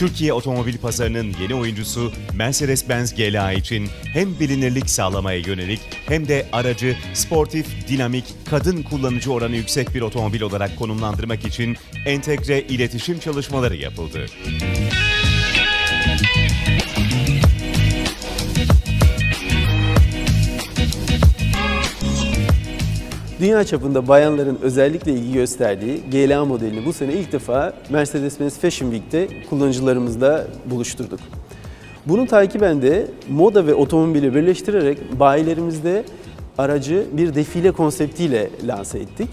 Türkiye otomobil pazarının yeni oyuncusu Mercedes-Benz GLA için hem bilinirlik sağlamaya yönelik hem de aracı sportif, dinamik, kadın kullanıcı oranı yüksek bir otomobil olarak konumlandırmak için entegre iletişim çalışmaları yapıldı. Dünya çapında bayanların özellikle ilgi gösterdiği GLA modelini bu sene ilk defa Mercedes-Benz Fashion Week'te kullanıcılarımızla buluşturduk. Bunun takiben de moda ve otomobili birleştirerek bayilerimizde aracı bir defile konseptiyle lanse ettik.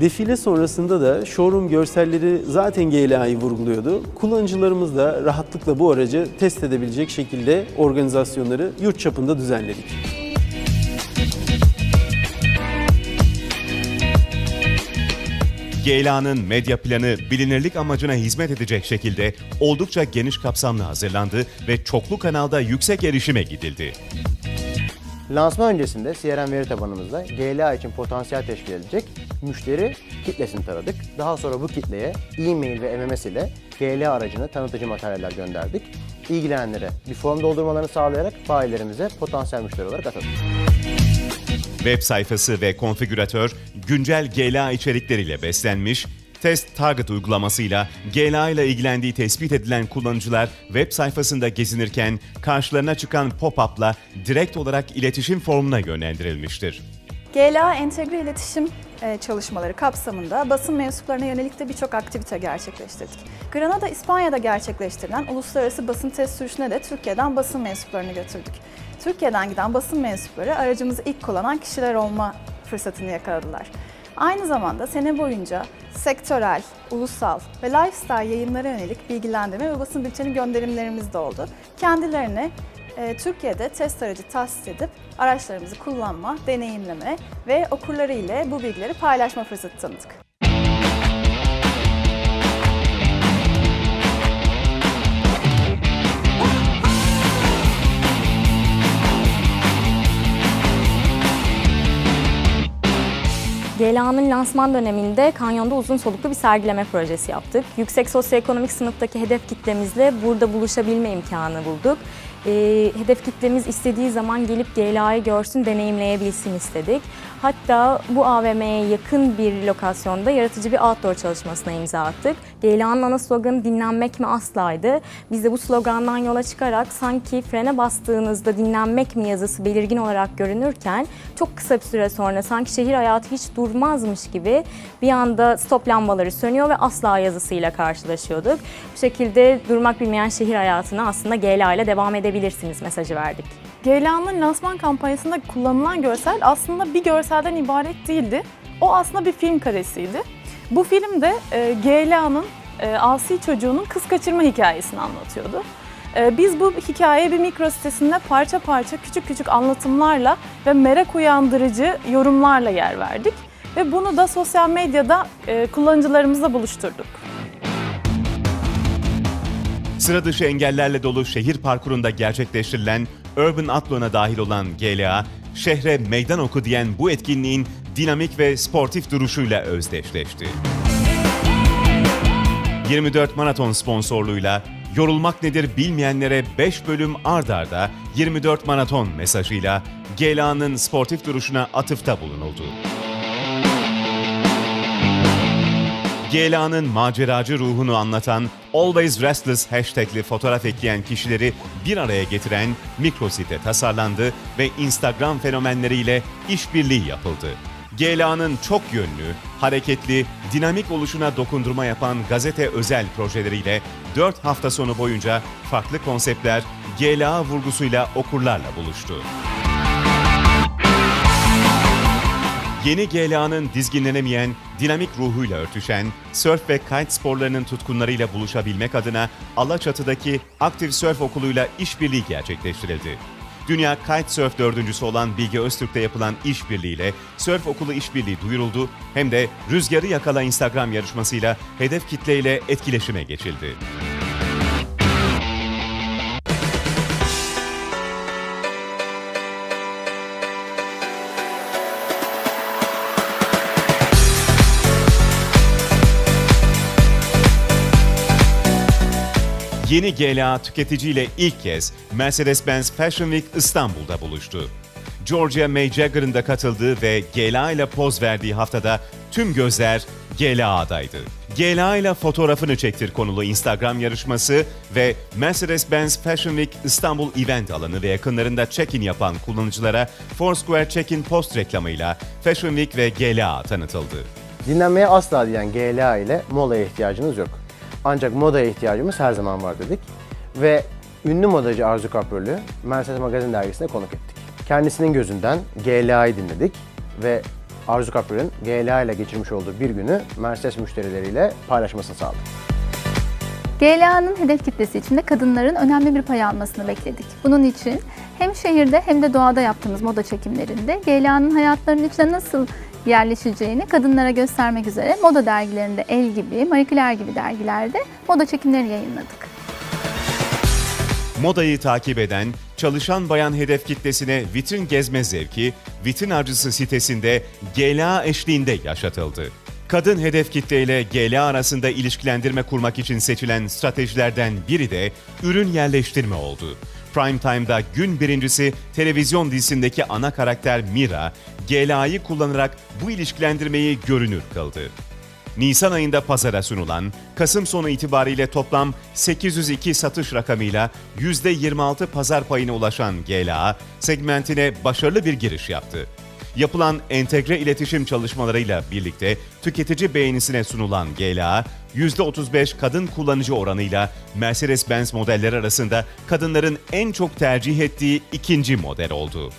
Defile sonrasında da showroom görselleri zaten GLA'yı vurguluyordu. Kullanıcılarımız da rahatlıkla bu aracı test edebilecek şekilde organizasyonları yurt çapında düzenledik. GLA'nın medya planı bilinirlik amacına hizmet edecek şekilde oldukça geniş kapsamlı hazırlandı ve çoklu kanalda yüksek erişime gidildi. Lansman öncesinde CRM veri tabanımızda GLA için potansiyel teşkil edecek müşteri kitlesini taradık. Daha sonra bu kitleye e-mail ve MMS ile GLA aracını tanıtıcı materyaller gönderdik. İlgilenenlere bir form doldurmalarını sağlayarak bayilerimize potansiyel müşteri olarak atadık. Web sayfası ve konfigüratör güncel GLA içerikleriyle beslenmiş, Test Target uygulamasıyla GLA ile ilgilendiği tespit edilen kullanıcılar web sayfasında gezinirken karşılarına çıkan pop-up'la direkt olarak iletişim formuna yönlendirilmiştir. GLA entegre iletişim e, çalışmaları kapsamında basın mensuplarına yönelik de birçok aktivite gerçekleştirdik. Granada, İspanya'da gerçekleştirilen uluslararası basın test sürüşüne de Türkiye'den basın mensuplarını götürdük. Türkiye'den giden basın mensupları aracımızı ilk kullanan kişiler olma fırsatını yakaladılar. Aynı zamanda sene boyunca sektörel, ulusal ve lifestyle yayınlara yönelik bilgilendirme ve basın bülteni gönderimlerimiz de oldu. Kendilerine e, Türkiye'de test aracı tahsis edip araçlarımızı kullanma, deneyimleme ve okurları ile bu bilgileri paylaşma fırsatı tanıdık. GLA'nın lansman döneminde Kanyon'da uzun soluklu bir sergileme projesi yaptık. Yüksek sosyoekonomik sınıftaki hedef kitlemizle burada buluşabilme imkanı bulduk. Ee, hedef kitlemiz istediği zaman gelip GLA'yı görsün, deneyimleyebilsin istedik. Hatta bu AVM'ye yakın bir lokasyonda yaratıcı bir outdoor çalışmasına imza attık. GLA'nın ana sloganı dinlenmek mi aslaydı. Biz de bu slogandan yola çıkarak sanki frene bastığınızda dinlenmek mi yazısı belirgin olarak görünürken çok kısa bir süre sonra sanki şehir hayatı hiç durmazmış gibi bir anda stop lambaları sönüyor ve asla yazısıyla karşılaşıyorduk. Bu şekilde durmak bilmeyen şehir hayatına aslında GLA ile devam edebilirsiniz mesajı verdik. GLA'nın lansman kampanyasında kullanılan görsel aslında bir görselden ibaret değildi. O aslında bir film karesiydi. Bu filmde e, GLA'nın e, asi çocuğunun kız kaçırma hikayesini anlatıyordu. E, biz bu hikayeye bir mikro sitesinde parça parça küçük küçük anlatımlarla ve merak uyandırıcı yorumlarla yer verdik. Ve bunu da sosyal medyada e, kullanıcılarımızla buluşturduk. Sıra dışı engellerle dolu şehir parkurunda gerçekleştirilen Urban Athlon'a dahil olan GLA, şehre meydan oku diyen bu etkinliğin dinamik ve sportif duruşuyla özdeşleşti. 24 maraton sponsorluğuyla yorulmak nedir bilmeyenlere 5 bölüm ard arda 24 maraton mesajıyla GLA'nın sportif duruşuna atıfta bulunuldu. GLA'nın maceracı ruhunu anlatan Always Restless hashtagli fotoğraf ekleyen kişileri bir araya getiren mikrosite tasarlandı ve Instagram fenomenleriyle işbirliği yapıldı. GLA'nın çok yönlü, hareketli, dinamik oluşuna dokundurma yapan gazete özel projeleriyle 4 hafta sonu boyunca farklı konseptler GLA vurgusuyla okurlarla buluştu. Yeni GLA'nın dizginlenemeyen, dinamik ruhuyla örtüşen, surf ve kite sporlarının tutkunlarıyla buluşabilmek adına Alaçatı'daki Aktif Surf Okulu'yla işbirliği gerçekleştirildi. Dünya Kitesurf dördüncüsü olan Bilge Öztürk'te yapılan işbirliğiyle Surf Okulu işbirliği duyuruldu hem de Rüzgarı Yakala Instagram yarışmasıyla hedef kitleyle etkileşime geçildi. Yeni GLA tüketiciyle ilk kez Mercedes-Benz Fashion Week İstanbul'da buluştu. Georgia May Jagger'ın da katıldığı ve GLA ile poz verdiği haftada tüm gözler GLA'daydı. GLA ile fotoğrafını çektir konulu Instagram yarışması ve Mercedes-Benz Fashion Week İstanbul Event alanı ve yakınlarında check-in yapan kullanıcılara Foursquare Check-in Post reklamıyla Fashion Week ve GLA tanıtıldı. Dinlenmeye asla diyen GLA ile molaya ihtiyacınız yok. Ancak modaya ihtiyacımız her zaman var dedik. Ve ünlü modacı Arzu Kapörlü Mercedes Magazin dergisine konuk ettik. Kendisinin gözünden GLA'yı dinledik ve Arzu Kapör'ün GLA ile geçirmiş olduğu bir günü Mercedes müşterileriyle paylaşmasını sağladık. GLA'nın hedef kitlesi içinde kadınların önemli bir pay almasını bekledik. Bunun için hem şehirde hem de doğada yaptığımız moda çekimlerinde GLA'nın hayatlarının içine nasıl yerleşeceğini kadınlara göstermek üzere moda dergilerinde El gibi, Marie Claire gibi dergilerde moda çekimleri yayınladık. Modayı takip eden, çalışan bayan hedef kitlesine vitrin gezme zevki, vitrin avcısı sitesinde GLA eşliğinde yaşatıldı. Kadın hedef kitle ile GLA arasında ilişkilendirme kurmak için seçilen stratejilerden biri de ürün yerleştirme oldu. Prime Time'da gün birincisi televizyon dizisindeki ana karakter Mira, GLA'yı kullanarak bu ilişkilendirmeyi görünür kıldı. Nisan ayında pazara sunulan, Kasım sonu itibariyle toplam 802 satış rakamıyla %26 pazar payına ulaşan GLA, segmentine başarılı bir giriş yaptı. Yapılan entegre iletişim çalışmalarıyla birlikte tüketici beğenisine sunulan GLA, %35 kadın kullanıcı oranıyla Mercedes-Benz modeller arasında kadınların en çok tercih ettiği ikinci model oldu.